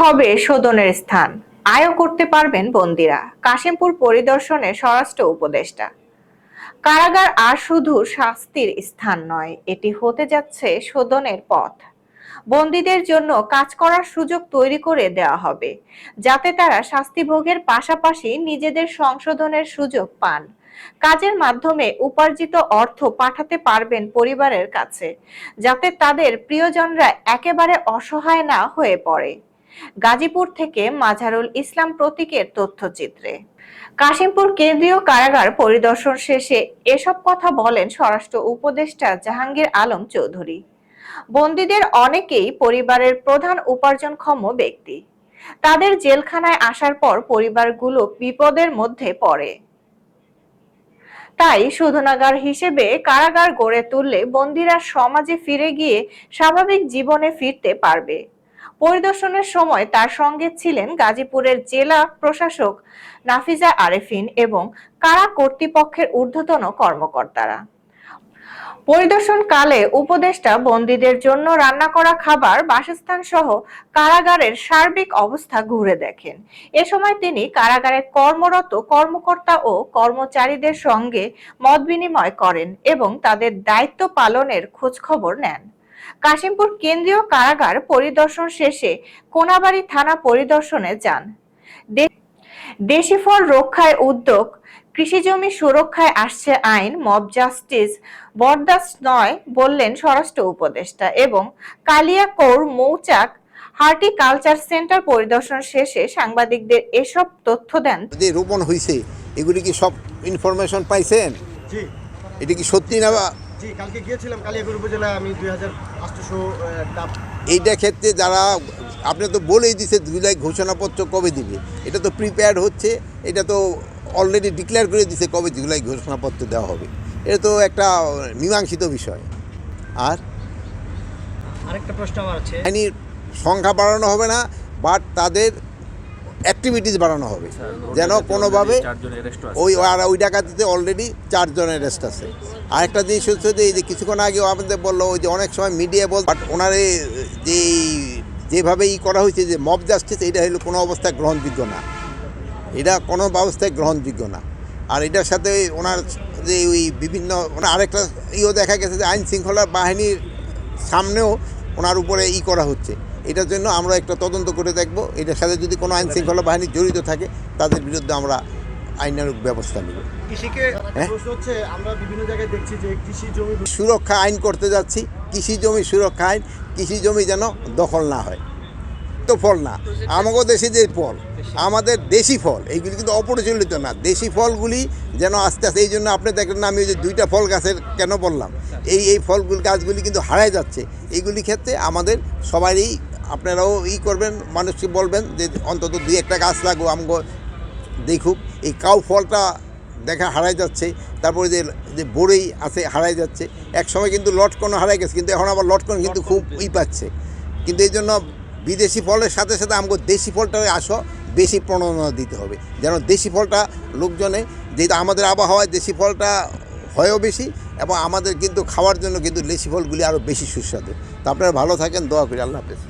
হবে শোধনের স্থান। আয়ও করতে পারবেন বন্দিরা। কাশিমপুর পরিদর্শনে স্বরাষ্ট্র উপদেষ্টা। কারাগার আর শুধু শাস্তির স্থান নয়, এটি হতে যাচ্ছে শোধনের পথ। বন্দীদের জন্য কাজ করার সুযোগ তৈরি করে দেওয়া হবে, যাতে তারা শাস্তি ভোগের পাশাপাশি নিজেদের সংশোধনের সুযোগ পান। কাজের মাধ্যমে উপার্জিত অর্থ পাঠাতে পারবেন পরিবারের কাছে, যাতে তাদের প্রিয়জনরা একেবারে অসহায় না হয়ে পড়ে। গাজীপুর থেকে মাঝারুল ইসলাম প্রতীকের তথ্যচিত্রে। কাশিমপুর কেন্দ্রীয় কারাগার পরিদর্শন শেষে এসব কথা বলেন স্বরাষ্ট্র উপদেষ্টা জাহাঙ্গীর আলম চৌধুরী। বন্দীদের অনেকেই পরিবারের প্রধান উপার্জনক্ষম ব্যক্তি। তাদের জেলখানায় আসার পর পরিবারগুলো বিপদের মধ্যে পড়ে। তাই শোধনাগার হিসেবে কারাগার গড়ে তুললে বন্দীরা সমাজে ফিরে গিয়ে স্বাভাবিক জীবনে ফিরতে পারবে। পরিদর্শনের সময় তার সঙ্গে ছিলেন গাজীপুরের জেলা প্রশাসক নাফিজা আরেফিন এবং কারা কর্তৃপক্ষের ঊর্ধ্বতন কর্মকর্তারা। পরিদর্শনকালে উপদেষ্টা বন্দীদের জন্য রান্না করা খাবার, বাসস্থান সহ কারাগারের সার্বিক অবস্থা ঘুরে দেখেন। এ সময় তিনি কারাগারে কর্মরত কর্মকর্তা ও কর্মচারীদের সঙ্গে মত বিনিময় করেন এবং তাদের দায়িত্ব পালনের খোঁজখবর নেন। কাশিমপুর কেন্দ্রীয় কারাগার পরিদর্শন শেষে কোনাবাড়ি থানা পরিদর্শনে যান। দেশি ফল রক্ষায় উদ্যোগ কৃষিজমি সুরক্ষায় আসছে আইন মব জাস্টিস বরদাস্ত নয় বললেন স্বরাষ্ট্র উপদেষ্টা এবং কালিয়াকৌর মৌচাক হার্টিকালচার সেন্টার পরিদর্শন শেষে সাংবাদিকদের এসব তথ্য দেন। যে রোপণ হয়েছে এগুলি কি সব ইনফরমেশন পাইছেন? জি। এটা কি সত্যি না জি কালকে গিয়েছিলাম উপজেলায় আমি দুই হাজার আটশোশো এইটা ক্ষেত্রে যারা আপনি তো বলেই দিছে জুলাই ঘোষণাপত্র কবে দিবে? এটা তো প্রিপেয়ার হচ্ছে এটা তো অলরেডি ডিক্লেয়ার করে দিছে কবে জুলাই ঘোষণাপত্র দেওয়া হবে। এটা তো একটা মীমাংসিত বিষয়। আর? আরেকটা প্রশ্ন আমার আছে। সংখ্যা বাড়ানো হবে না বাট তাদের অ্যাক্টিভিটিস বাড়ানো হবে। যেন কোনোভাবে ওই আর ওই ডাকাতিতে অলরেডি চারজনের অ্যারেস্ট আছে। আরেকটা জিনিস হচ্ছে যে এই যে কিছুক্ষণ আগেও আমাদের বলল ওই যে অনেক সময় মিডিয়া বল বাট ওনার যে যেভাবে ই করা হয়েছে যে মব জাস্টিস এটা হলো কোনো অবস্থায় গ্রহণযোগ্য না। এটা কোনো ব্যবস্থায় গ্রহণযোগ্য না। আর এটার সাথে ওনার যে ওই বিভিন্ন ওনার আরেকটা ইও দেখা গেছে যে আইন শৃঙ্খলা বাহিনীর সামনেও ওনার উপরে ই করা হচ্ছে। এটার জন্য আমরা একটা তদন্ত করে দেখব। এটার সাথে যদি কোনো আইন শৃঙ্খলা বাহিনী জড়িত থাকে তাদের বিরুদ্ধে আমরা আইনানুগ ব্যবস্থা নেব। হ্যাঁ? সুরক্ষা আইন করতে যাচ্ছি। কৃষি জমি সুরক্ষা আইন কৃষি জমি যেন দখল না হয়। তো ফল না। আমাদের দেশে যে ফল আমাদের দেশি ফল এইগুলি কিন্তু অপরিচালিত না। দেশি ফলগুলি যেন আস্তে আস্তে এই জন্য আপনি দেখেন না আমি ওই যে দুইটা ফল গাছের কেন বললাম? এই এই ফলগুলি গাছগুলি কিন্তু হারায় যাচ্ছে। এইগুলি ক্ষেত্রে আমাদের সবারই আপনারাও ই করবেন মানুষকে বলবেন যে অন্তত দুই একটা গাছ লাগো আমগো দেখুক। এই কাউ ফলটা দেখা হারাই যাচ্ছে তারপরে যে যে বড়ই আছে হারাই যাচ্ছে। এক সময় কিন্তু লটকন হারাই গেছে কিন্তু এখন আবার লটকন কিন্তু খুব ই পাচ্ছে। কিন্তু এই জন্য বিদেশি ফলের সাথে সাথে আমাকে দেশি ফলটা আসো বেশি প্রণোদনা দিতে হবে। যেন দেশি ফলটা লোকজনে যেহেতু আমাদের আবহাওয়ায় দেশি ফলটা হয়ও বেশি এবং আমাদের কিন্তু খাওয়ার জন্য কিন্তু দেশি ফলগুলি আরও বেশি সুস্বাদু। তা আপনারা ভালো থাকেন দোয়া করি আল্লাহ হাফেজ।